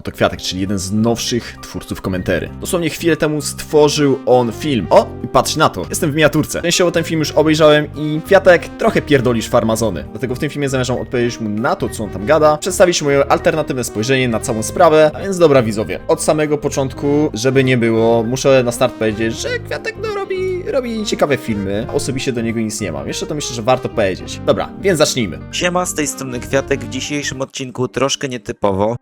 Oto Kwiatek, czyli jeden z nowszych twórców komentary. Dosłownie chwilę temu stworzył on film. O, i patrz na to, jestem w miniaturce. Częściowo ten film już obejrzałem i Kwiatek trochę pierdolisz farmazony. Dlatego w tym filmie zamierzam odpowiedzieć mu na to, co on tam gada, przedstawić moje alternatywne spojrzenie na całą sprawę, a więc dobra widzowie, od samego początku, żeby nie było, muszę na start powiedzieć, że Kwiatek no robi, robi ciekawe filmy, osobiście do niego nic nie mam. Jeszcze to myślę, że warto powiedzieć. Dobra, więc zacznijmy. Siema, z tej strony Kwiatek. W dzisiejszym odcinku troszkę nietypowo.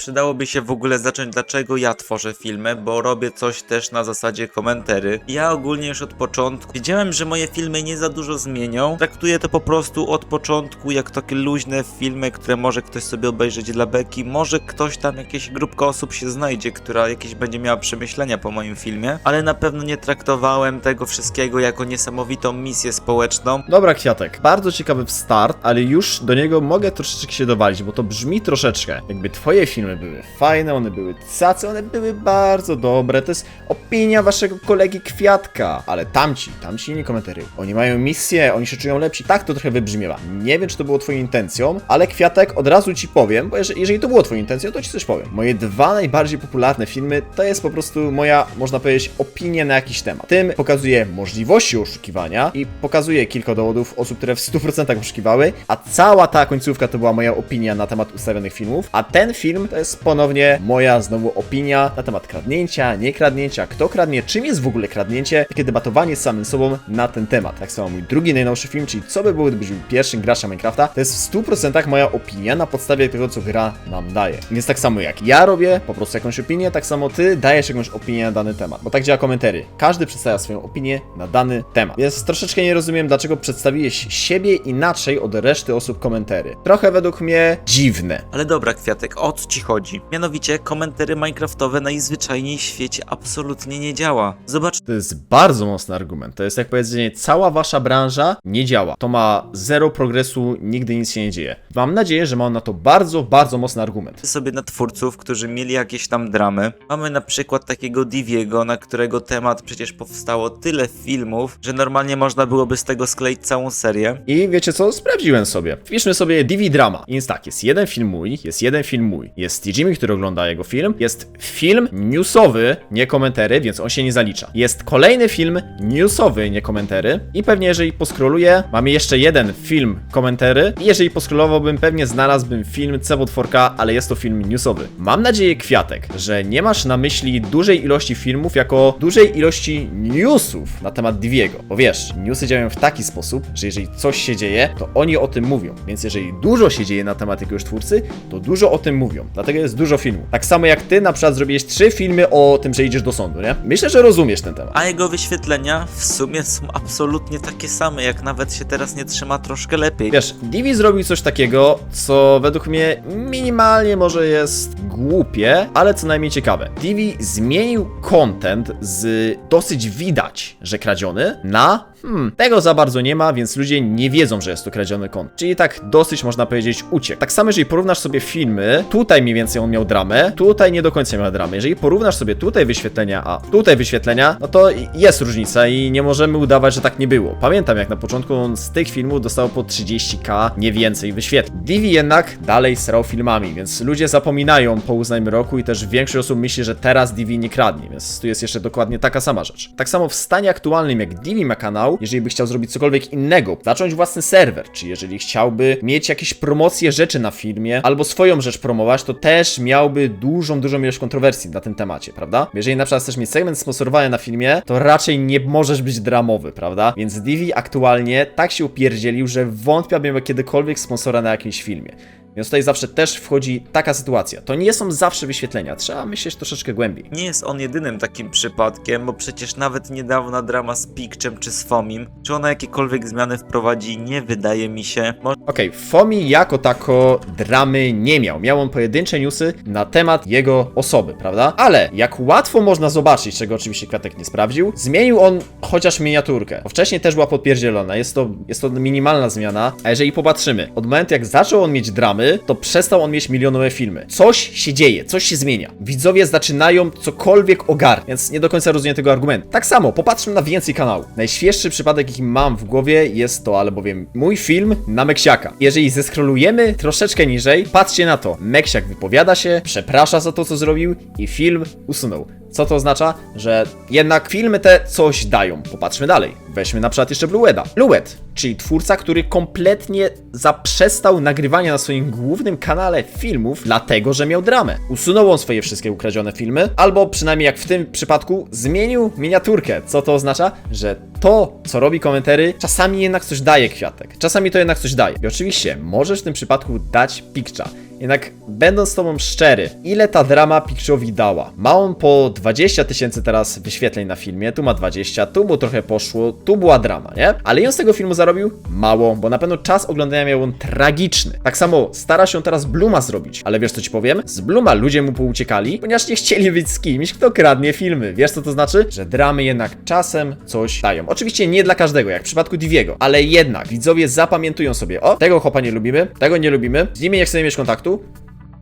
Przydałoby się w ogóle zacząć, dlaczego ja tworzę filmy, bo robię coś też na zasadzie komentary. Ja ogólnie już od początku wiedziałem, że moje filmy nie za dużo zmienią. Traktuję to po prostu od początku jak takie luźne filmy, które może ktoś sobie obejrzeć dla beki. Może ktoś tam, jakaś grupka osób się znajdzie, która jakieś będzie miała przemyślenia po moim filmie, ale na pewno nie traktowałem tego wszystkiego jako niesamowitą misję społeczną. Dobra, Kwiatek, bardzo ciekawy start, ale już do niego mogę troszeczkę się dowalić, bo to brzmi troszeczkę, jakby twoje filmy były fajne, one były cacy, one były bardzo dobre, to jest opinia waszego kolegi Kwiatka, ale tamci, tamci nie komentary, oni mają misję, oni się czują lepsi, tak to trochę wybrzmiewa. Nie wiem, czy to było twoją intencją, ale Kwiatek, od razu ci powiem, bo jeżeli, jeżeli to było twoją intencją, to ci coś powiem. Moje dwa najbardziej popularne filmy, to jest po prostu moja, można powiedzieć, opinia na jakiś temat. Tym pokazuje możliwości oszukiwania i pokazuje kilka dowodów osób, które w 100% oszukiwały, a cała ta końcówka to była moja opinia na temat ustawionych filmów, a ten film to jest ponownie moja znowu opinia na temat kradnięcia, nie kradnięcia, kto kradnie, czym jest w ogóle kradnięcie, takie debatowanie z samym sobą na ten temat. Tak samo mój drugi najnowszy film, czyli co by było, gdybyś był pierwszym graczem Minecrafta, to jest w 100% moja opinia na podstawie tego, co gra nam daje. Więc tak samo jak ja robię po prostu jakąś opinię, tak samo ty dajesz jakąś opinię na dany temat. Bo tak działa komentary. Każdy przedstawia swoją opinię na dany temat. Więc troszeczkę nie rozumiem, dlaczego przedstawiłeś siebie inaczej od reszty osób komentary. Trochę według mnie dziwne. Ale dobra, Kwiatek, o chodzi? Mianowicie, komentary minecraftowe najzwyczajniej w świecie absolutnie nie działa. Zobacz, To jest bardzo mocny argument. To jest jak powiedzenie, cała wasza branża nie działa. To ma zero progresu, nigdy nic się nie dzieje. Mam nadzieję, że ma on na to bardzo, bardzo mocny argument. sobie na twórców, którzy mieli jakieś tam dramy. Mamy na przykład takiego Diviego, na którego temat przecież powstało tyle filmów, że normalnie można byłoby z tego skleić całą serię. I wiecie co? Sprawdziłem sobie. Wpiszmy sobie Divi Drama. I Więc tak, jest jeden film mój, jest jeden film mój. Jest Jimmy, który ogląda jego film. Jest film newsowy, nie komentary, więc on się nie zalicza. Jest kolejny film newsowy, nie komentary. I pewnie jeżeli poskroluję, mamy jeszcze jeden film komentary. I jeżeli poskrolowałbym, pewnie znalazłbym film Cebotworka, ale jest to film newsowy. Mam nadzieję, Kwiatek, że nie masz na myśli dużej ilości filmów jako dużej ilości newsów na temat Diviego. Bo wiesz, newsy działają w taki sposób, że jeżeli coś się dzieje, to oni o tym mówią. Więc jeżeli dużo się dzieje na temat jakiegoś twórcy, to dużo o tym mówią. Dlatego jest dużo filmów. Tak samo jak ty na przykład zrobiłeś trzy filmy o tym, że idziesz do sądu, nie? Myślę, że rozumiesz ten temat. A jego wyświetlenia w sumie są absolutnie takie same, jak nawet się teraz nie trzyma troszkę lepiej. Wiesz, Divi zrobił coś takiego, co według mnie minimalnie może jest głupie, ale co najmniej ciekawe. Divi zmienił content z dosyć widać, że kradziony, na Hmm, tego za bardzo nie ma, więc ludzie nie wiedzą, że jest to kradziony content. Czyli tak dosyć można powiedzieć uciekł. Tak samo jeżeli porównasz sobie filmy, tutaj mniej więcej on miał dramę, tutaj nie do końca miał dramę. Jeżeli porównasz sobie tutaj wyświetlenia, a tutaj wyświetlenia, no to jest różnica i nie możemy udawać, że tak nie było. Pamiętam jak na początku on z tych filmów dostał po 30k, nie więcej wyświetleń. Divi jednak dalej srał filmami, więc ludzie zapominają po uznajmy roku i też większość osób myśli, że teraz Divi nie kradnie, więc tu jest jeszcze dokładnie taka sama rzecz. Tak samo w stanie aktualnym jak Divi ma kanał, jeżeli by chciał zrobić cokolwiek innego, zacząć własny serwer, czy jeżeli chciałby mieć jakieś promocje rzeczy na filmie, albo swoją rzecz promować, to też miałby dużą, dużą ilość kontrowersji na tym temacie, prawda? Jeżeli na przykład chcesz mieć segment sponsorowany na filmie, to raczej nie możesz być dramowy, prawda? Więc Divi aktualnie tak się upierdzielił, że wątpię, aby miał kiedykolwiek sponsora na jakimś filmie. Więc tutaj zawsze też wchodzi taka sytuacja. To nie są zawsze wyświetlenia, trzeba myśleć troszeczkę głębiej. Nie jest on jedynym takim przypadkiem, bo przecież nawet niedawna drama z Pikczem czy z Fomim, czy ona jakiekolwiek zmiany wprowadzi, nie wydaje mi się. Mo- Okej, Fomi jako tako dramy nie miał. Miał on pojedyncze newsy na temat jego osoby, prawda? Ale jak łatwo można zobaczyć, czego oczywiście Kwiatek nie sprawdził, zmienił on chociaż miniaturkę. Bo wcześniej też była podpierdzielona, jest to, jest to minimalna zmiana, a jeżeli popatrzymy, od momentu jak zaczął on mieć dramy, to przestał on mieć milionowe filmy. Coś się dzieje, coś się zmienia. Widzowie zaczynają cokolwiek ogarniać, więc nie do końca rozumiem tego argumentu. Tak samo, popatrzmy na więcej kanałów. Najświeższy przypadek, jaki mam w głowie jest to albowiem mój film na Meksiaka. Meksiaka. Jeżeli zeskrolujemy troszeczkę niżej, patrzcie na to. Meksiak wypowiada się, przeprasza za to, co zrobił i film usunął. Co to oznacza? Że jednak filmy te coś dają. Popatrzmy dalej. Weźmy na przykład jeszcze Blueda. Blued, czyli twórca, który kompletnie zaprzestał nagrywania na swoim głównym kanale filmów, dlatego że miał dramę. Usunął on swoje wszystkie ukradzione filmy, albo przynajmniej jak w tym przypadku, zmienił miniaturkę. Co to oznacza? Że to, co robi komentary, czasami jednak coś daje kwiatek. Czasami to jednak coś daje. I oczywiście możesz w tym przypadku dać pikcza. Jednak będąc z tobą szczery, ile ta drama Picture'owi dała? Ma on po 20 tysięcy teraz wyświetleń na filmie, tu ma 20, tu mu trochę poszło, tu była drama, nie? Ale on z tego filmu zarobił mało, bo na pewno czas oglądania miał on tragiczny. Tak samo stara się teraz Bluma zrobić, ale wiesz co ci powiem? Z Bluma ludzie mu pouciekali, ponieważ nie chcieli być z kimś, kto kradnie filmy. Wiesz co to znaczy? Że dramy jednak czasem coś dają. Oczywiście nie dla każdego, jak w przypadku Diviego, ale jednak widzowie zapamiętują sobie, o, tego chłopa nie lubimy, tego nie lubimy, z nimi nie chcemy mieć kontaktu,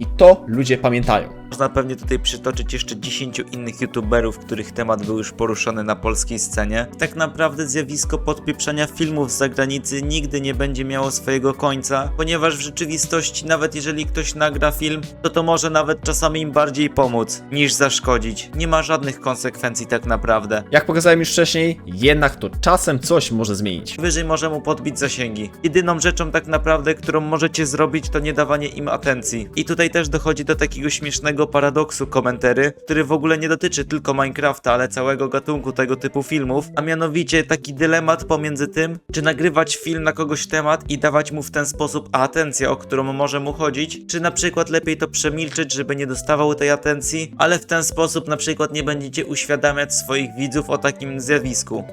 i to ludzie pamiętają. Można pewnie tutaj przytoczyć jeszcze 10 innych youtuberów, których temat był już poruszony na polskiej scenie. Tak naprawdę zjawisko podpieprzania filmów z zagranicy nigdy nie będzie miało swojego końca, ponieważ w rzeczywistości nawet jeżeli ktoś nagra film, to to może nawet czasami im bardziej pomóc niż zaszkodzić. Nie ma żadnych konsekwencji tak naprawdę. Jak pokazałem już wcześniej, jednak to czasem coś może zmienić. Wyżej może mu podbić zasięgi. Jedyną rzeczą tak naprawdę, którą możecie zrobić, to nie dawanie im atencji. I tutaj też dochodzi do takiego śmiesznego paradoksu komentary, który w ogóle nie dotyczy tylko Minecrafta, ale całego gatunku tego typu filmów, a mianowicie taki dylemat pomiędzy tym, czy nagrywać film na kogoś temat i dawać mu w ten sposób atencję, o którą może mu chodzić, czy na przykład lepiej to przemilczeć, żeby nie dostawał tej atencji, ale w ten sposób na przykład nie będziecie uświadamiać swoich widzów o takim zjawisku.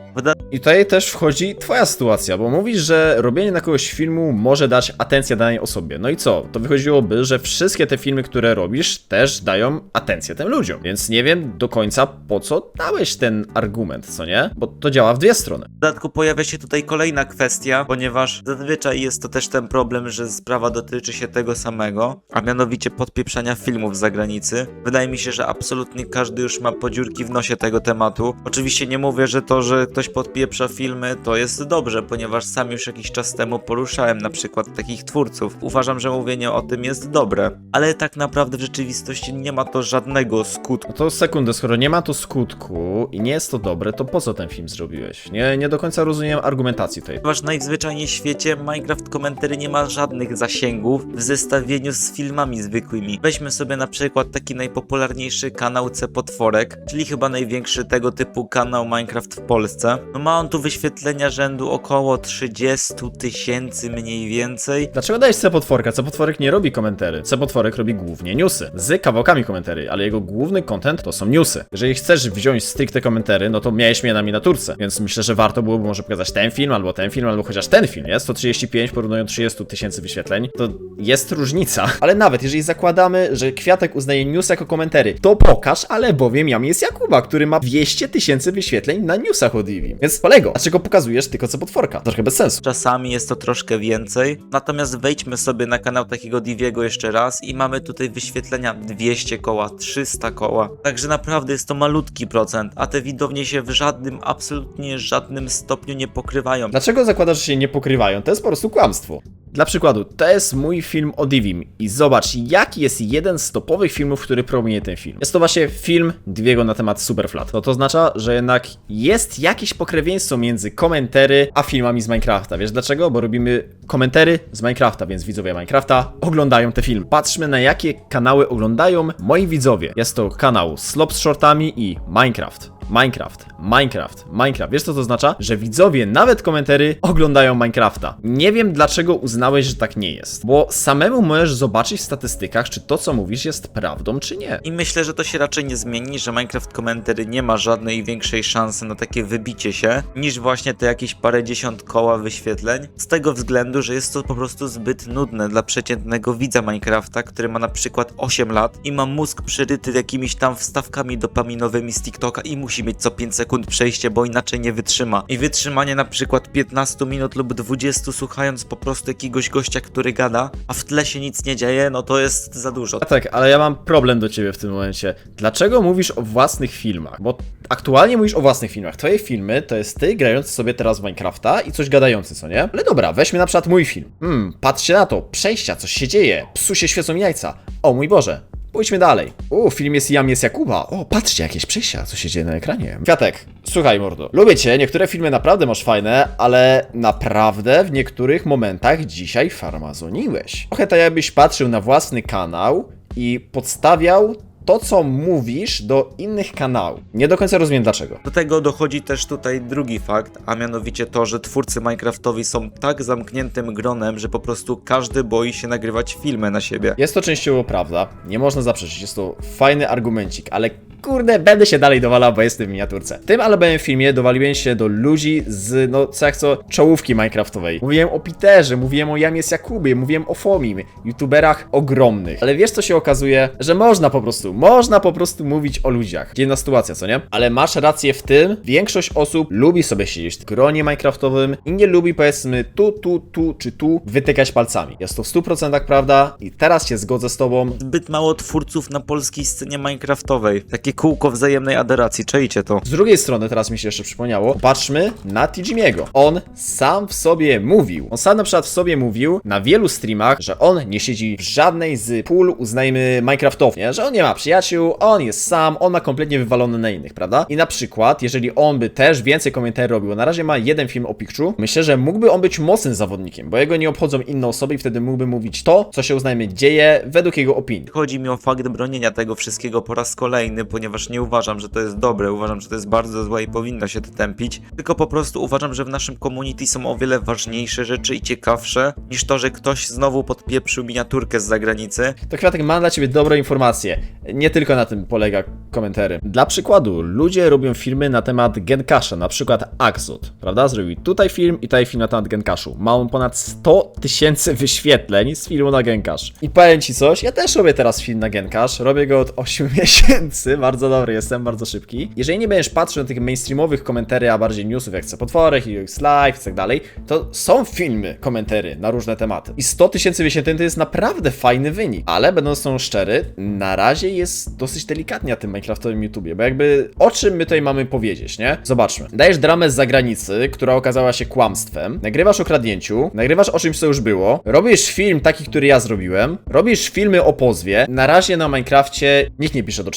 I tutaj też wchodzi twoja sytuacja, bo mówisz, że robienie na kogoś filmu może dać atencję danej osobie. No i co? To wychodziłoby, że wszystkie te filmy, które robisz, też dają atencję tym ludziom. Więc nie wiem do końca po co dałeś ten argument, co nie? Bo to działa w dwie strony. W dodatku pojawia się tutaj kolejna kwestia, ponieważ zazwyczaj jest to też ten problem, że sprawa dotyczy się tego samego, a mianowicie podpieprzania filmów z zagranicy. Wydaje mi się, że absolutnie każdy już ma podziurki w nosie tego tematu. Oczywiście nie mówię, że to, że ktoś podpieprza filmy, to jest dobrze, ponieważ sam już jakiś czas temu poruszałem na przykład takich twórców. Uważam, że mówienie o tym jest dobre, ale tak naprawdę w rzeczywistości nie ma to żadnego skutku. No to sekundę, skoro nie ma to skutku i nie jest to dobre, to po co ten film zrobiłeś? Nie, nie do końca rozumiem argumentacji tej. Ponieważ najzwyczajniej w świecie Minecraft Commentary nie ma żadnych zasięgów w zestawieniu z filmami zwykłymi. Weźmy sobie na przykład taki najpopularniejszy kanał C Potworek, czyli chyba największy tego typu kanał Minecraft w Polsce. No ma on tu wyświetlenia rzędu około 30 tysięcy mniej więcej. Dlaczego dajesz C potworka? C potworek nie robi komentary. C potworek robi głównie newsy. Z kawałkami komentary, ale jego główny content to są newsy. Jeżeli chcesz wziąć stricte komentary, no to miałeś mnie na miniaturce. Więc myślę, że warto byłoby może pokazać ten film, albo ten film, albo chociaż ten film, nie? 135 porównując 30 tysięcy wyświetleń. To jest różnica. Ale nawet jeżeli zakładamy, że Kwiatek uznaje news jako komentary, to pokaż, ale bowiem jam jest Jakuba, który ma 200 tysięcy wyświetleń na newsach o Divi. Więc kolego, dlaczego pokazujesz tylko co potworka? Trochę bez sensu. Czasami jest to troszkę więcej. Natomiast wejdźmy sobie na kanał takiego Diviego jeszcze raz i mamy tutaj wyświetlenia 200 koła, 300 koła. Także naprawdę jest to malutki procent, a te widownie się w żadnym, absolutnie żadnym stopniu nie pokrywają. Dlaczego zakładasz, że się nie pokrywają? To jest po prostu kłamstwo. Dla przykładu, to jest mój film o Divim i zobacz, jaki jest jeden z topowych filmów, który promuje ten film. Jest to właśnie film Diviego na temat Superflat. No to oznacza, że jednak jest jakieś pokrewieństwo między komentary a filmami z Minecrafta. Wiesz dlaczego? Bo robimy komentary z Minecrafta, więc widzowie Minecrafta oglądają te filmy. Patrzmy na jakie kanały oglądają moi widzowie. Jest to kanał Slop z shortami i Minecraft. Minecraft, Minecraft, Minecraft. Wiesz co to oznacza? Że widzowie, nawet komentary, oglądają Minecrafta. Nie wiem dlaczego uznałeś, że tak nie jest. Bo samemu możesz zobaczyć w statystykach, czy to co mówisz jest prawdą, czy nie. I myślę, że to się raczej nie zmieni, że Minecraft Commentary nie ma żadnej większej szansy na takie wybicie się, niż właśnie te jakieś parę dziesiąt koła wyświetleń. Z tego względu, że jest to po prostu zbyt nudne dla przeciętnego widza Minecrafta, który ma na przykład 8 lat i ma mózg przeryty jakimiś tam wstawkami dopaminowymi z TikToka i mu się musi mieć co 5 sekund przejście, bo inaczej nie wytrzyma. I wytrzymanie na przykład 15 minut lub 20 słuchając po prostu jakiegoś gościa, który gada, a w tle się nic nie dzieje, no to jest za dużo. Tak, ale ja mam problem do ciebie w tym momencie. Dlaczego mówisz o własnych filmach? Bo aktualnie mówisz o własnych filmach. Twoje filmy to jest ty grający sobie teraz w Minecrafta i coś gadający, co nie? Ale dobra, weźmy na przykład mój film. Hmm, patrzcie na to, przejścia, coś się dzieje, psu się świecą jajca. O mój Boże. Pójdźmy dalej. U, film jest Jam jest Jakuba. O, patrzcie, jakieś przejścia, co się dzieje na ekranie. Kwiatek, słuchaj mordo. Lubię cię, niektóre filmy naprawdę masz fajne, ale naprawdę w niektórych momentach dzisiaj farmazoniłeś. Trochę tak jakbyś patrzył na własny kanał i podstawiał to, co mówisz do innych kanałów. Nie do końca rozumiem dlaczego. Do tego dochodzi też tutaj drugi fakt, a mianowicie to, że twórcy Minecraftowi są tak zamkniętym gronem, że po prostu każdy boi się nagrywać filmy na siebie. Jest to częściowo prawda, nie można zaprzeczyć, jest to fajny argumencik, ale kurde, będę się dalej dowalał, bo jestem w miniaturce. W tym albowiem filmie dowaliłem się do ludzi z, no co jak co, czołówki minecraftowej. Mówiłem o Peterze, mówiłem o Jamie z Jakubie, mówiłem o Fomim, youtuberach ogromnych. Ale wiesz co się okazuje? Że można po prostu, można po prostu mówić o ludziach. Dziwna sytuacja, co nie? Ale masz rację w tym, większość osób lubi sobie siedzieć w gronie minecraftowym i nie lubi powiedzmy tu, tu, tu czy tu wytykać palcami. Jest to w 100% prawda i teraz się zgodzę z tobą. Zbyt mało twórców na polskiej scenie Minecraftowej. Takie kółko wzajemnej adoracji, czajcie to. Z drugiej strony, teraz mi się jeszcze przypomniało, patrzmy na Tijimiego. On sam w sobie mówił, on sam na przykład w sobie mówił na wielu streamach, że on nie siedzi w żadnej z pól, uznajmy Minecraftów, nie? że on nie ma przyjaciół, on jest sam, on ma kompletnie wywalony na innych, prawda? I na przykład, jeżeli on by też więcej komentarzy robił, na razie ma jeden film o Pikachu, myślę, że mógłby on być mocnym zawodnikiem, bo jego nie obchodzą inne osoby i wtedy mógłby mówić to, co się uznajmy dzieje według jego opinii. Chodzi mi o fakt bronienia tego wszystkiego po raz kolejny, ponieważ nie uważam, że to jest dobre, uważam, że to jest bardzo złe i powinno się to tępić, tylko po prostu uważam, że w naszym community są o wiele ważniejsze rzeczy i ciekawsze niż to, że ktoś znowu podpieprzył miniaturkę z zagranicy. To Kwiatek, mam dla Ciebie dobrą informację. Nie tylko na tym polega komentary. Dla przykładu, ludzie robią filmy na temat Genkasha, na przykład Axot, prawda? Zrobił tutaj film i tutaj film na temat Genkashu. Ma on ponad 100 tysięcy wyświetleń z filmu na Genkash. I powiem Ci coś, ja też robię teraz film na Genkash, robię go od 8 miesięcy, bardzo dobry jestem, bardzo szybki. Jeżeli nie będziesz patrzył na tych mainstreamowych komentarzy, a bardziej newsów jak chcę potworek, UX Live i tak dalej, to są filmy, komentary na różne tematy. I 100 tysięcy wyświetleń to jest naprawdę fajny wynik. Ale będąc tą szczery, na razie jest dosyć delikatnie na tym Minecraftowym YouTubie, bo jakby o czym my tutaj mamy powiedzieć, nie? Zobaczmy. Dajesz dramę z zagranicy, która okazała się kłamstwem, nagrywasz o kradnięciu, nagrywasz o czymś, co już było, robisz film taki, który ja zrobiłem, robisz filmy o pozwie. Na razie na Minecrafcie nikt nie pisze do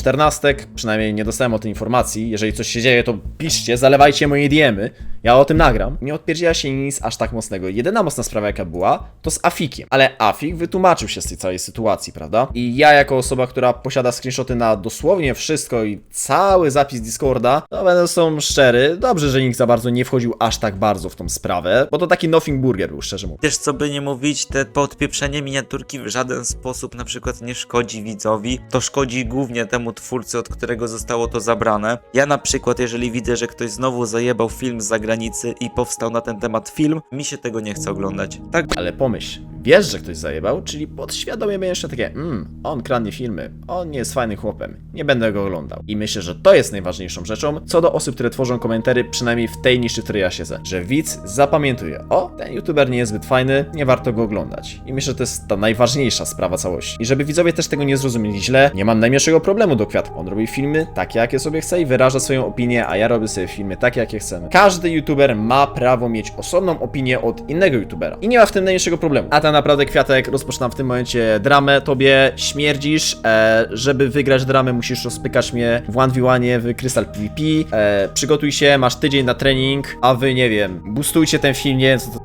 przynajmniej nie dostałem o tej informacji. Jeżeli coś się dzieje, to piszcie, zalewajcie moje diemy. Ja o tym nagram. Nie odpierdziela się nic aż tak mocnego. Jedyna mocna sprawa, jaka była, to z Afikiem. Ale Afik wytłumaczył się z tej całej sytuacji, prawda? I ja, jako osoba, która posiada screenshoty na dosłownie wszystko i cały zapis Discorda, no będę są szczery, dobrze, że nikt za bardzo nie wchodził aż tak bardzo w tą sprawę, bo to taki nothing burger był, szczerze mówiąc. Też co by nie mówić, te podpieprzenie miniaturki w żaden sposób na przykład nie szkodzi widzowi, to szkodzi głównie temu twórcy, od którego zostało to zabrane. Ja na przykład, jeżeli widzę, że ktoś znowu zajebał film z zagranicy i powstał na ten temat film, mi się tego nie chce oglądać. Tak Ale pomyśl, wiesz, że ktoś zajebał, czyli podświadomie będziesz jeszcze takie, mmm, on kradnie filmy, on nie jest fajnym chłopem, nie będę go oglądał. I myślę, że to jest najważniejszą rzeczą, co do osób, które tworzą komentary, przynajmniej w tej niszy, w której ja siedzę, że widz zapamiętuje, o, ten youtuber nie jest zbyt fajny, nie warto go oglądać. I myślę, że to jest ta najważniejsza sprawa całości. I żeby widzowie też tego nie zrozumieli źle, nie mam najmniejszego problemu do kwiatku. On robi filmy takie, jakie sobie chce i wyraża swoją opinię, a ja robię sobie filmy takie, jakie chcemy. Każdy youtuber ma prawo mieć osobną opinię od innego youtubera. I nie ma w tym najmniejszego problemu. A tak naprawdę kwiatek, rozpoczynam w tym momencie dramę, tobie śmierdzisz, e, żeby wygrać dramę musisz rozpykać mnie w 1v1 w Crystal PvP, e, przygotuj się, masz tydzień na trening, a wy, nie wiem, boostujcie ten film, nie wiem co to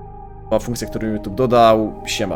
ma funkcję, którą YouTube dodał, siema.